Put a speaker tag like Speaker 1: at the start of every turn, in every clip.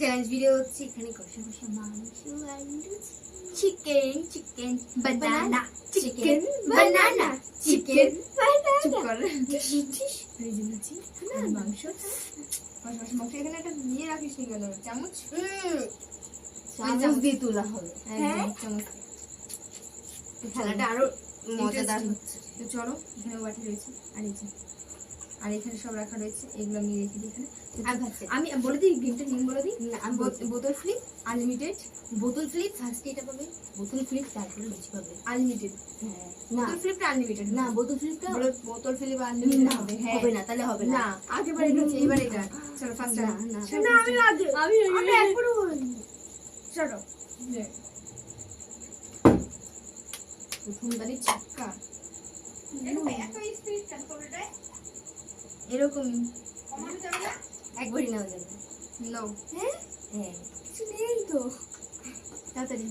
Speaker 1: Challenge video হচ্ছে এখানে কষা কষা মাংস চিকেন চিকেন বানানা চিকেন বানানা চিকেন বানানা
Speaker 2: মাংস মাংস মাংস মাংস এখানে একটা নিয়ে রাখিস নি গেল চামচ
Speaker 1: চামচ দিয়ে তোলা হবে
Speaker 2: হ্যাঁ চামচ
Speaker 1: খেলাটা আরও মজাদার হচ্ছে
Speaker 2: চলো এখানে বাটি রয়েছে আর এই আর এখানে সব রাখা রয়েছে এগুলো আমি রেখে দিই এখানে। আমি বলে দিই গেমটা নিয়ম বলে দিই। বোতল ফ্লিপ আনলিমিটেড।
Speaker 1: বোতল ফ্লিপ ফার্স্ট এটা পাবে। বোতল ফ্লিপ তারপরে লুচি পাবে।
Speaker 2: আনলিমিটেড।
Speaker 1: হ্যাঁ।
Speaker 2: বোতল ফ্লিপটা আনলিমিটেড
Speaker 1: না বোতল ফ্লিপটা
Speaker 2: বোতল ফ্লিপ আনলিমিটেড হবে। হ্যাঁ।
Speaker 1: হবে না তাহলে হবে না।
Speaker 2: না আগেবার এটা এবার এটা। চলো ফার্স্ট
Speaker 1: না, না।
Speaker 2: আমি আগে
Speaker 1: আমি
Speaker 2: আমি একবারও চলো প্রথমবারই চাক্কা এরকমই।
Speaker 1: একবারই নেওয়া যাবে
Speaker 2: নাও
Speaker 1: হ্যাঁ।
Speaker 2: কিছু নেই তো। তাড়াতাড়ি।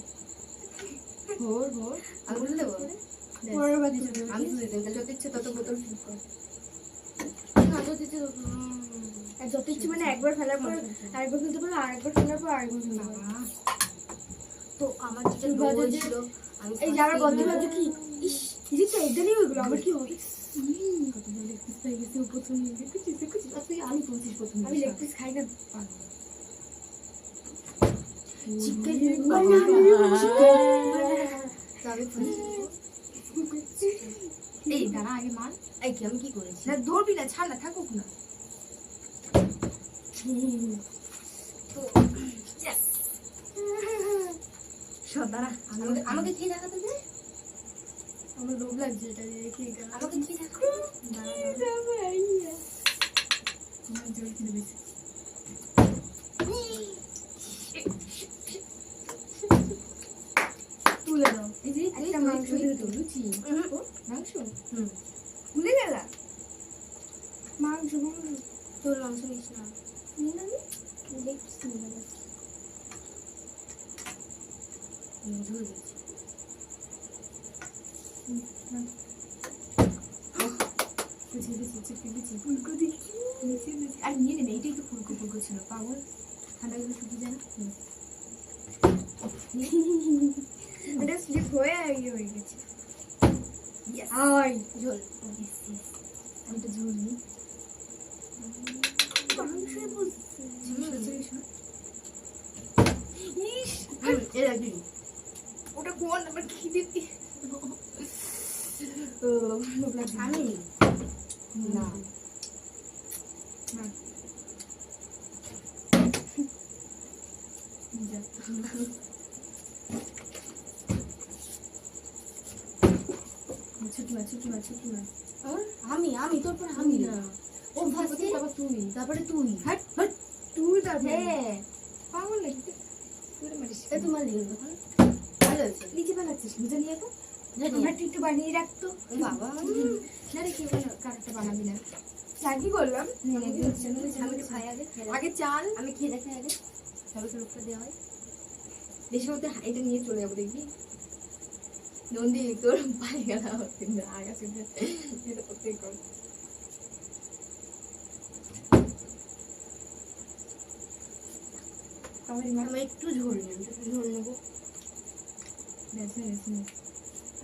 Speaker 2: ভোর ভোর।
Speaker 1: আমি বলে দেবো? আমি তুলে
Speaker 2: যত ইচ্ছে তত বোতল ফিল কর।
Speaker 3: আর যত ইচ্ছে মানে একবার ফেলার পর আরেকবার ফেলতে পারো আরেকবার ফেলার পর আরেকবার ফেলতে পারো।
Speaker 1: তো আমার যেটা ছিল আমি
Speaker 3: এই যে আমার বন্ধু কি ইস এই যে তো ওইগুলো আমার কি হবে
Speaker 2: আগে মার
Speaker 1: এই কি আমি কি করেছি
Speaker 2: না ধরবি না ছাড় না থাকুক না সব দাঁড়া
Speaker 1: আমাকে কি দেখাতে
Speaker 3: আমার লোভ লাগছে এটা
Speaker 1: আমাকে কি দেখাতে
Speaker 2: আমার জল কিনে দিয়েছে।
Speaker 3: তুলে দাও।
Speaker 2: এই যে
Speaker 3: একটা
Speaker 2: একটা
Speaker 3: মাংস
Speaker 2: মাংস
Speaker 3: দিয়ে
Speaker 1: হুম।
Speaker 2: ও, মাংস?
Speaker 1: হুম।
Speaker 2: ভুলে গেলা?
Speaker 3: মাংস মাংস।
Speaker 1: তোর মাংস নিস না।
Speaker 3: নিয়ে নেবে
Speaker 1: ঝোল দিচ্ছি
Speaker 2: বুঝে গেছি
Speaker 3: ফুলকো দেখি
Speaker 2: নিচে নিচে আর নিয়ে নেবে এইটাই তো ফুলকো ফুলকো ছিল পাগল। ঠান্ডা গেলে শুকিয়ে যায়
Speaker 3: এটা স্লিপ হয়ে ইয়ে হয়ে গেছে।
Speaker 2: Yes.
Speaker 1: ঝোল।
Speaker 2: Yes, yes. আমি তো ঝোল নিই।
Speaker 3: মাংসে বলছে।
Speaker 2: ইস
Speaker 1: হুম, এটা
Speaker 2: ওটা কোন আমার খিদে
Speaker 1: আমি না? আমি আমি তোর পর আমি না। ও
Speaker 2: তারপর তুই
Speaker 1: তারপরে তুই
Speaker 2: হাট হাট। তুই তারপরে
Speaker 1: হ্যাঁ।
Speaker 2: পাগল নাকি? তুই? তুই মারিস।
Speaker 1: তা তোমার লিখে তখন ভালো হয়েছে।
Speaker 2: বুঝে নিয়ে তো। একটু বানিয়ে রাখতো
Speaker 1: বাবা।
Speaker 3: কি করলাম
Speaker 1: আগে
Speaker 2: চাল।
Speaker 1: আমি খেয়ে দেখে আগে। সবাই সরকার দেওয়া হয়।
Speaker 2: দেশের মধ্যে এটা নিয়ে চলে যাব দেখবি? নন্দী তোর পায়ে গেলা হচ্ছে না আগাছে এটা করতে কর
Speaker 1: আমি একটু ঝোল নেব একটু ঝোল নেব।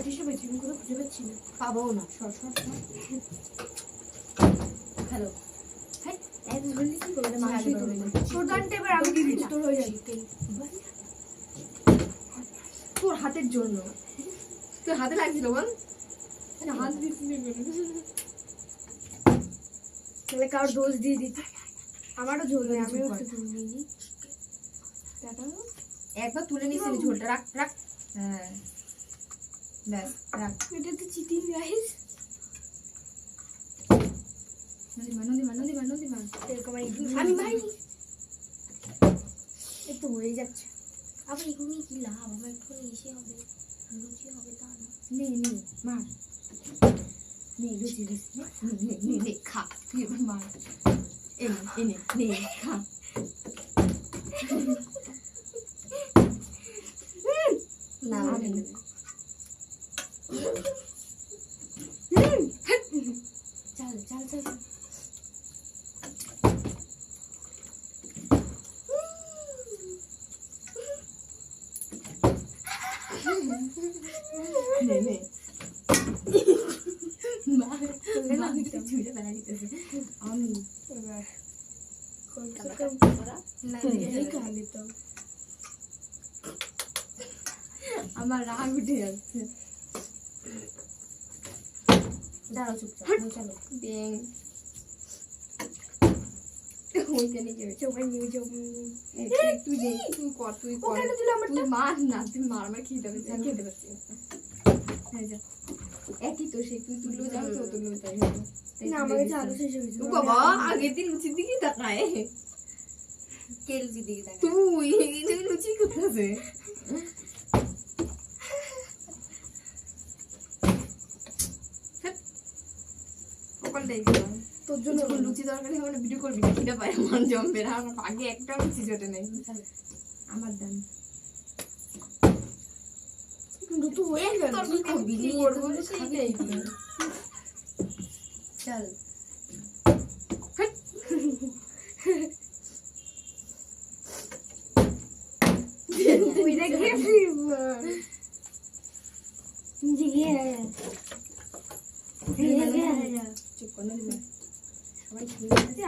Speaker 3: গল্প হিসেবে জীবন করে খুঁজে পাচ্ছি না?
Speaker 1: পাবো না।
Speaker 2: সর সর
Speaker 1: হ্যালো।
Speaker 2: হ্যাঁ
Speaker 3: তোর আমি হয়ে
Speaker 2: তোর হাতের জন্য। তোর হাতে লাগছিল বল?
Speaker 3: হাত তাহলে কারোর দোষ দিয়ে দিতে। আমারও ঝোল নেই আমিও ঝোল নিয়ে
Speaker 2: একবার তুলে এই ঝোলটা রাখ রাখ। হ্যাঁ। ব্যাস রাখ।
Speaker 3: এটা তো চিটিং রাইস
Speaker 1: আমি মারি
Speaker 3: তো হয়ে যাচ্ছে।
Speaker 1: আবার এগুলো কি লাভ? আমার একটু এসে হবে। লুচি হবে তা না।
Speaker 2: নে নে মার। নে লুচি লুচি। নে নে নে খা। তুই এবার মার। এনে এনে নে খা।
Speaker 1: না
Speaker 2: আমি নেবে চল চল চল চল। নে নে মা মা কিছু ছুঁড়ে ফেলা দিতেছে আমি
Speaker 3: কমসে কম
Speaker 1: না
Speaker 3: এই খাওয়া দিতাম
Speaker 2: আমার রাগ উঠে যাচ্ছে।
Speaker 1: দাঁড়াও চুপচাপ চলো
Speaker 2: ওইখানে
Speaker 3: নিয়ে যাব
Speaker 2: তুই তুই দে তুই কর তুই কর। তুই মার না তুই মার আমার খেতে আমি খেতে পারছি। হ্যাঁ যা। একই তো সেই তুই তুললেও যাও তো তুললেও তাই হবে
Speaker 3: না আমার কাছে আলু শেষ হয়েছে
Speaker 2: ও বাবা আগের দিন লুচির দিকে তাকায়।
Speaker 1: কে লুচি দিকে তাকায়?
Speaker 2: তুই তুই লুচি কোথাছে?
Speaker 3: তোর জন্য
Speaker 2: লুচি হবে না ভিডিও করবি না খিদে পায় মন জমবে না আমার আগে একটা লুচি জোটে নেই। আমার দান
Speaker 3: দুটো হয়ে গেল
Speaker 2: কি করব।
Speaker 1: চল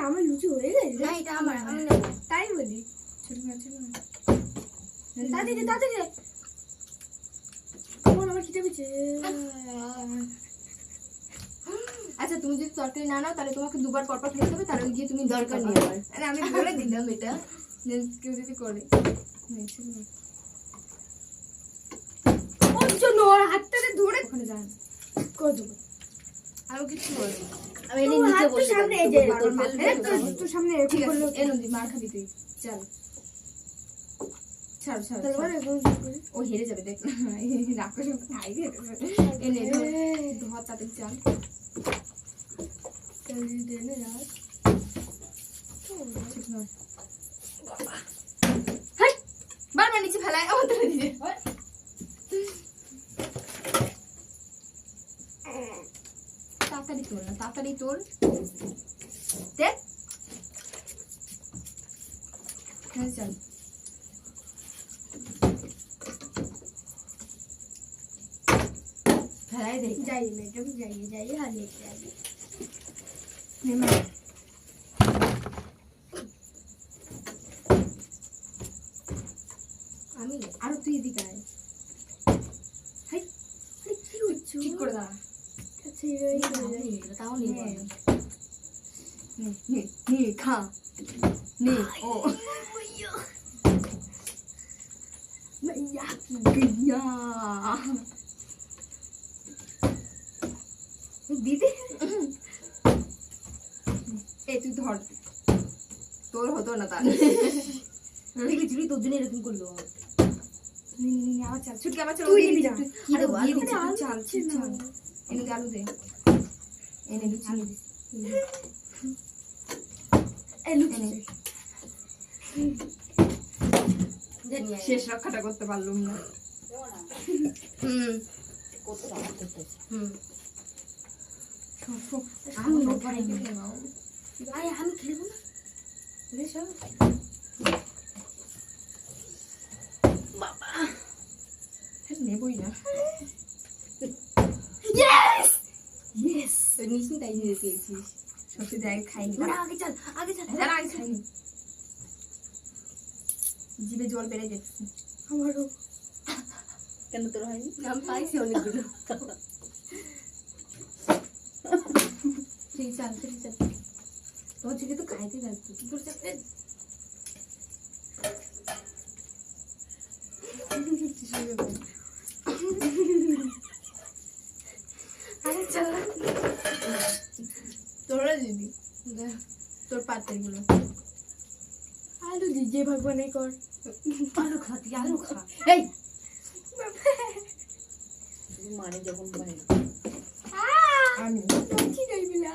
Speaker 3: আমার লুচি হয়ে গেছে?
Speaker 1: না এটা আমার
Speaker 3: তাই বলি।
Speaker 2: ছোট না ছোট না
Speaker 3: তাড়াতাড়ি তাড়াতাড়ি আমার আমার খিদে পেয়েছে
Speaker 2: আচ্ছা তুমি যদি তরকারি না নাও তাহলে তোমাকে দুবার পরপর খেতে হবে তাহলে গিয়ে তুমি
Speaker 1: দরকার নেই আমার।
Speaker 2: আমি বলে দিলাম এটা কেউ যদি করে।
Speaker 3: ওর জন্য ধরে
Speaker 2: ওখানে যান
Speaker 3: করে দেবো।
Speaker 2: আরও কিছু বলবি
Speaker 1: আমি এনে নিচে বসে
Speaker 3: সামনে এই যে। তোর সামনে
Speaker 2: ঠিক আছে
Speaker 3: করল
Speaker 2: এ নদী মার খাবি তুই। চল। ছাড় ছাড়? ও হেরে যাবে দেখ। রাক্ষস খাই এনে ধর তাতে চাল বারবার নিচে ফেলায় দিছে তাড়াতাড়ি তোর না তাড়াতাড়ি তোর দেখ হ্যাঁ চল। ফেলাই দে
Speaker 3: যাই ম্যাডাম যাই যাই হারিয়ে যাই
Speaker 2: নেমা
Speaker 1: আমি
Speaker 2: আরো তুই এদিকে আয় হাই
Speaker 3: আরে কি হচ্ছে
Speaker 2: ঠিক করে দাঁড়া
Speaker 3: আচ্ছা এই
Speaker 1: তাও নিয়ে নিলো, তাও নিয়ে
Speaker 2: নে
Speaker 1: নিলো।
Speaker 2: নে নে নে খা নে ও मैया की गैया দিদি এই তুই ধর। তোর হতো না তার।
Speaker 1: দেখেছিলি তোর জন্য এরকম করল?
Speaker 2: আবার চাল। ছুটকি আবার চাল।
Speaker 3: তুই না।
Speaker 1: কি দেবো,
Speaker 2: চাল চাল। এনে আলু দে। এনে
Speaker 1: আলু।
Speaker 2: শেষ। রক্ষাটা করতে পারলুম না।
Speaker 1: হুম। হুম
Speaker 2: আমি
Speaker 1: আমি
Speaker 2: ওখানে
Speaker 1: ওখানে
Speaker 2: খেয়ে নাও
Speaker 1: আরে আমি খেলব না
Speaker 2: বেশ
Speaker 1: বাবা
Speaker 2: নেবই না
Speaker 1: ইয়েস
Speaker 2: ইয়েস তুই নিশ্চিত তাই নিয়ে পেয়েছিস সত্যি দেখ খাইনি
Speaker 1: না আগে চল আগে চল
Speaker 2: দাঁড়া আমি খাইনি জিভে জল বেড়ে যাচ্ছে
Speaker 3: আমারও
Speaker 1: কেন তোর হয়নি আমি পাইছি অনেকগুলো
Speaker 2: ঠিক চাল ঠিক চাল তোমার চোখে তো খাইতে লাগতো কি করছে
Speaker 1: আরে চল
Speaker 2: তোরা দিবি তোর পাত্রগুলো
Speaker 3: আলু দি যে ভগবানে কর
Speaker 1: আলু খা তুই আলু খা
Speaker 2: এই
Speaker 4: মানে যখন বাইরে
Speaker 2: আমি
Speaker 3: কি নাই বিলা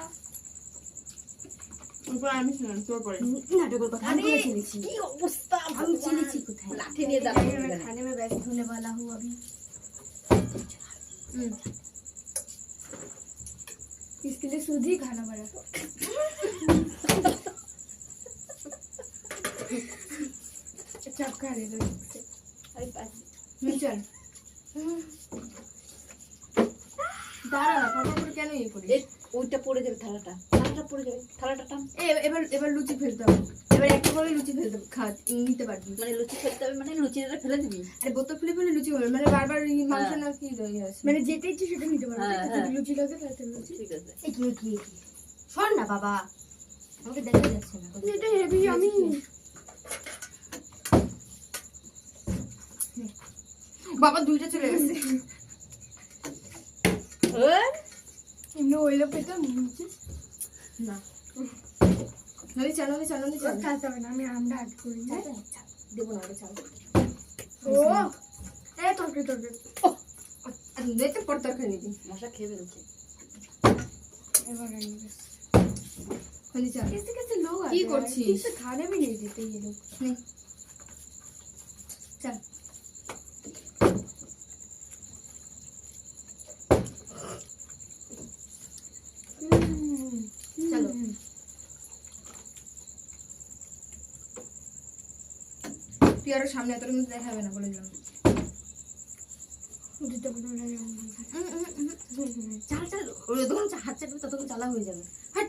Speaker 2: উপর আমি শুনলাম তোর পরে
Speaker 1: নাটকের কথা আমি বলে চিনেছি
Speaker 4: কি অবস্থা
Speaker 1: আমি চিনেছি কোথায়
Speaker 4: লাঠি নিয়ে দাঁড়ানো এখানে।
Speaker 3: खाने में व्यस्त होने वाला हूँ अभी
Speaker 2: হুম
Speaker 3: इसके लिए शुद्ध ही खाना पड़ा अच्छा आप खा ले लो इससे।
Speaker 4: আরে পাশ।
Speaker 2: হুম চল দাঁড়া না পরপর করে কেন ইয়ে করিস
Speaker 4: এ, ওইটা পড়ে যাবে থালাটা থালাটা পড়ে যাবে থালাটা টান।
Speaker 2: এবার এবার লুচি ফেলতে হবে। এবার একটা লুচি নিতে পারবি।
Speaker 4: মানে লুচি ফেলতে হবে মানে ফেলে দিবি।
Speaker 2: আরে বোতল ফেলে ফেলে লুচি হবে মানে বারবার হ্যাঁ। মাংস না কি
Speaker 3: মানে যেটা ইচ্ছে সেটা নিতে
Speaker 4: হ্যাঁ, হ্যাঁ।
Speaker 3: লুচি লাগে তাহলে লুচি।
Speaker 4: ঠিক আছে।
Speaker 1: শোন না বাবা। আমাকে দেখা যাচ্ছে না।
Speaker 3: এটা হেভি আমি
Speaker 2: বাবা দুইটা চলে গেছে।
Speaker 3: এমনি ওইলা পেতাম নিচে
Speaker 2: না। নদী নদী চাল নদী চাল।
Speaker 3: চাল হবে না আমি আমটা হ্যাঁ? আচ্ছা, আচ্ছা।
Speaker 2: দেবো না
Speaker 3: ও এ তরকারি তরকারি।
Speaker 2: নেতে পর তরকারি
Speaker 4: নিদি খেয়ে বেরোচ্ছে
Speaker 3: এবার খলি লোক কি করছিস? খানে আমি নিয়ে যেতে
Speaker 2: এই চল। হ্যালো তুই আরও সামনে এত কিন্তু দেখাবে না বলে দিলাম
Speaker 1: চাল চাল যখন হাত চাটবে ততক্ষণ চালা হয়ে যাবে হাট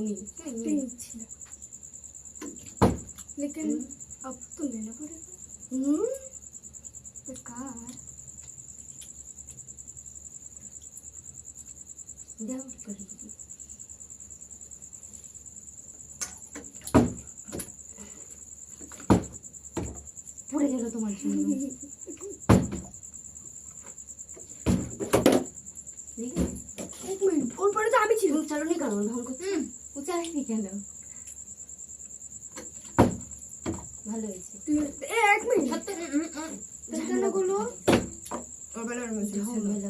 Speaker 1: দুটো নেই বউনি
Speaker 3: तीन छिला लेकिन अब तो लेना पड़ेगा
Speaker 1: ভালো হয়েছে।
Speaker 3: এক মিনিট।
Speaker 1: সত্যি?
Speaker 3: ঝামেলা।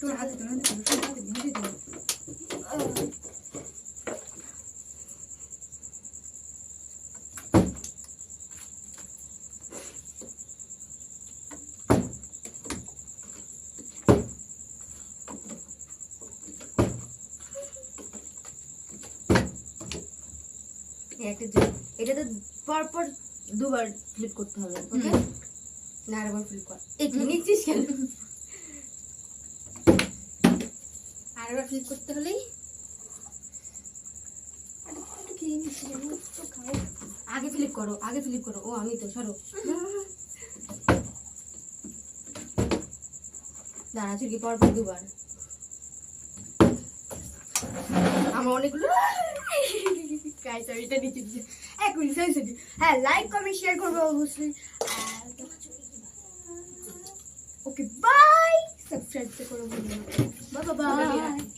Speaker 2: তোর হাতে তোর হাতে হাতে হাতে
Speaker 1: একটা এটাতে পর পর দুবার ফ্লিপ করতে হবে ওকে না আরেকবার ফ্লিপ কর। এই নিচ্ছিস কেন? আরেকবার ফ্লিপ করতে হলেই? আগে ফ্লিপ করো আগে ফ্লিপ করো। ও আমি তো সরো। দাঁড়া চুরকি পর পর দুবার। আমার অনেকগুলো
Speaker 3: গাইস আমি এটা নিচে দিচ্ছি লাইক কমেন্ট শেয়ার করবে অবশ্যই ওকে বাই সাবস্ক্রাইব করো
Speaker 1: বাবা বাই